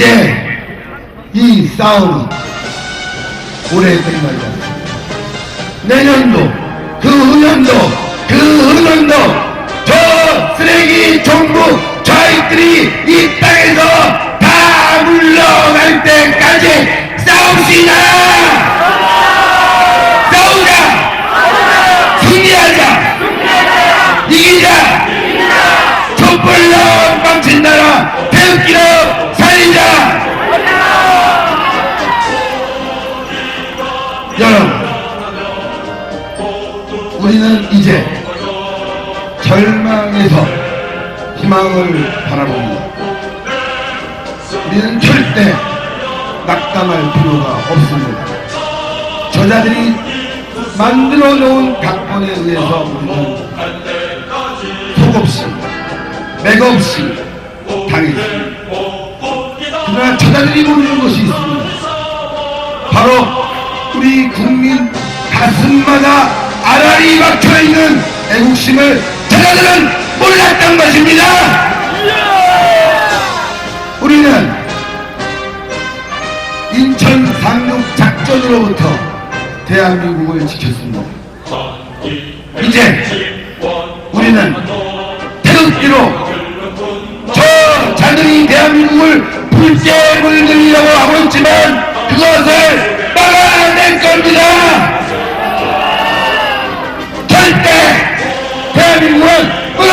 이제 이 싸움은 올해 끝나지 내년도 그 후년도 그 후년도 저 쓰레기 종북 저희들이 이 땅에서 다 물러갈 때까지 싸웁시다! 싸우자! 승리하자! 이기자! 촛불로 망친 나라 태극기로 우리는 이제 절망에서 희망을 바라봅니다. 우리는 절대 낙담할 필요가 없습니다. 저자들이 만들어 놓은 각본에 의해서 우리는 속없이 맥없이 당했습니다. 그러나 저자들이 모르는 것이 있습니다. 바로 우리 국민 가슴마다 알알이 박혀있는 애국심을 저자들은 몰랐던 것입니다. 우리는 인천 상륙 작전으로부터 대한민국을 지켰습니다. 이제 우리는 태극기로 저 자들이 대한민국을 불제 물들이려고 하고 있지만 그것을 막아낼 겁니다.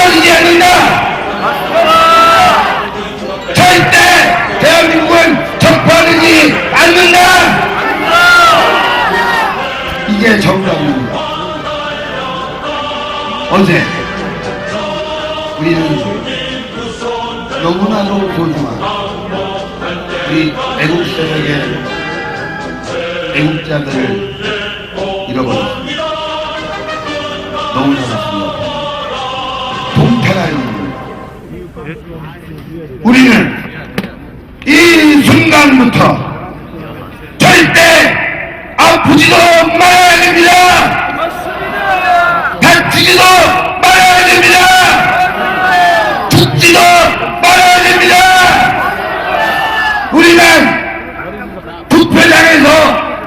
무너지지 않는다. 절대 대한민국은 적파되지 않는다. 이게 정답입니다. 어제 우리는 너무나도 소중한 우리 애국 세력의 애국자들을 잃어버렸습니다. 너무나 우리는 이 순간부터 절대 아프지도 말아야 됩니다. 다치지도 말아야 됩니다. 죽지도 말아야 됩니다. 우리는 투표장에서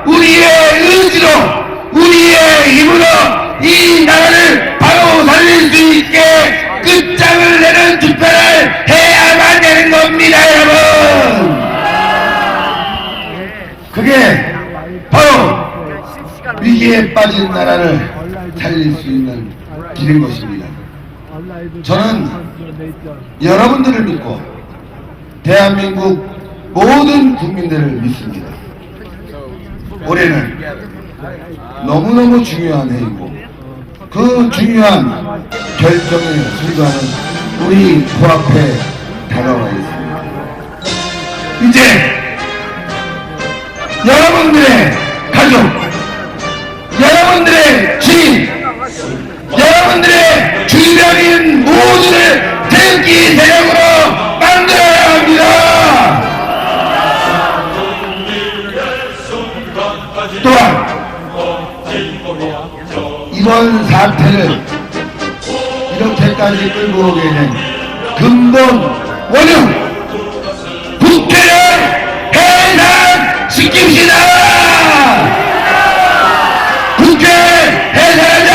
우리의 의지로 우리의 힘으로 이 그게 바로 위기에 빠진 나라를 살릴 수 있는 길인 것입니다 저는 여러분들을 믿고 대한민국 모든 국민들을 믿습니다. 올해는 너무너무 중요한 해이고 그 중요한 결정에 순간은 우리 코앞에 다가와 있습니다. 이제 여러분들의 가족, 여러분들의 지인, 여러분들의 주변인 모두를 대기 세력으로 만들어야 합니다. 또한 이번 사태를 이렇게까지 끌고 오게 된 근본 원흉 해산시킵시다! 국회 해산하자!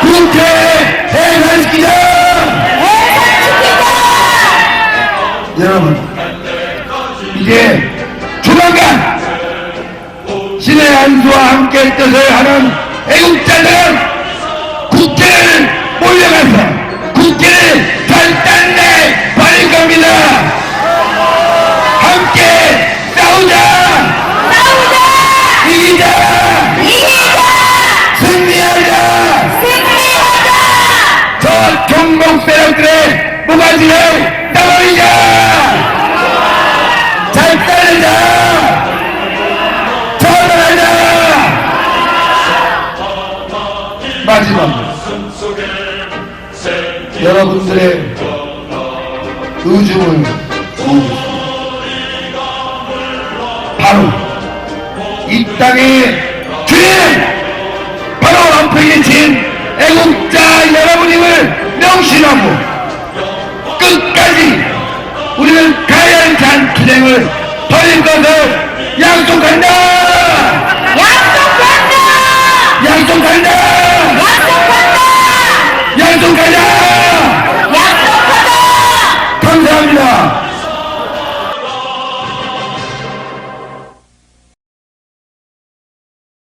국회 해산시키자! 여러분 이제 조만간 신의 한수와 함께 뜻을 하는 애국자들 여러분들의 의중을 바로 이 땅의 주인 바로 한평의 주인 애국자 여러분임을 명심하고 끝까지 우리는 가야 하는 잔 투쟁을 벌인 것을 양쪽 간다! 양쪽 간다! 양쪽 간다!